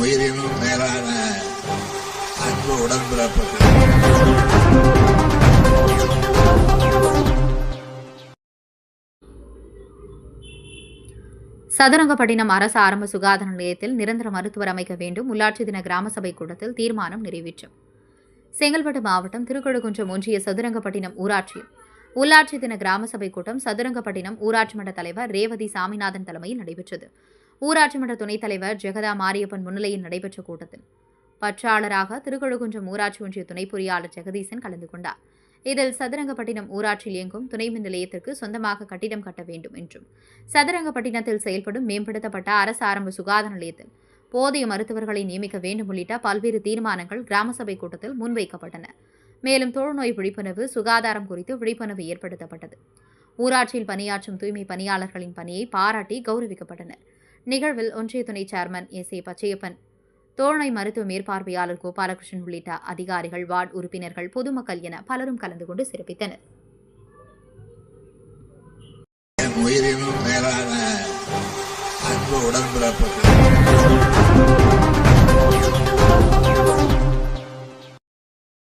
உயிரினும் மேலான அன்பு உடன்பிறப்புகள். சதுரங்கப்பட்டினம் அரசு ஆரம்ப சுகாதார நிலையத்தில் நிரந்தர மருத்துவர் அமைக்க வேண்டும். உள்ளாட்சி தின கிராம சபை கூட்டத்தில் தீர்மானம் நிறைவேற்றும். செங்கல்பட்டு மாவட்டம் திருக்கழுகுன்றம் ஒன்றிய சதுரங்கப்பட்டினம் ஊராட்சியில் உள்ளாட்சி தின கிராம சபை கூட்டம் சதுரங்கப்பட்டினம் ஊராட்சி மன்ற தலைவர் ரேவதி சாமிநாதன் தலைமையில் நடைபெற்றது. ஊராட்சி மன்ற துணைத் தலைவர் ஜெகதா மாரியப்பன் முன்னிலையில் நடைபெற்ற கூட்டத்தில் பற்றாளராக திருக்கழுகுன்றம் ஊராட்சி ஒன்றிய துணை பொறியாளர் ஜெகதீசன் கலந்து கொண்டார். இதில் சதுரங்கப்பட்டினம் ஊராட்சியில் இயங்கும் துணை மின் நிலையத்திற்கு சொந்தமாக கட்டிடம் கட்ட வேண்டும் என்றும் சதுரங்கப்பட்டினத்தில் செயல்படும் மேம்படுத்தப்பட்ட அரசு ஆரம்ப சுகாதார நிலையத்தில் போதிய மருத்துவர்களை நியமிக்க வேண்டும் உள்ளிட்ட பல்வேறு தீர்மானங்கள் கிராம சபை கூட்டத்தில் முன்வைக்கப்பட்டன. மேலும் தொழுநோய் விழிப்புணர்வு சுகாதாரம் குறித்து விழிப்புணர்வு ஏற்படுத்தப்பட்டது. ஊராட்சியில் பணியாற்றும் தூய்மை பணியாளர்களின் பணியை பாராட்டி கௌரவிக்கப்பட்டனர். நிகழ்வில் ஒன்றிய துணை சேர்மன் எஸ் ஏ பச்சையப்பன். தோழமை மருத்துவ மேற்பார்வையாளர் கோபாலகிருஷ்ணன் உள்ளிட்ட அதிகாரிகள் வார்டு உறுப்பினர்கள் பொதுமக்கள் என பலரும் கலந்து கொண்டு சிறப்பித்தனர். உயிரினும் மேலான அன்பு உடன்பிறப்புகள்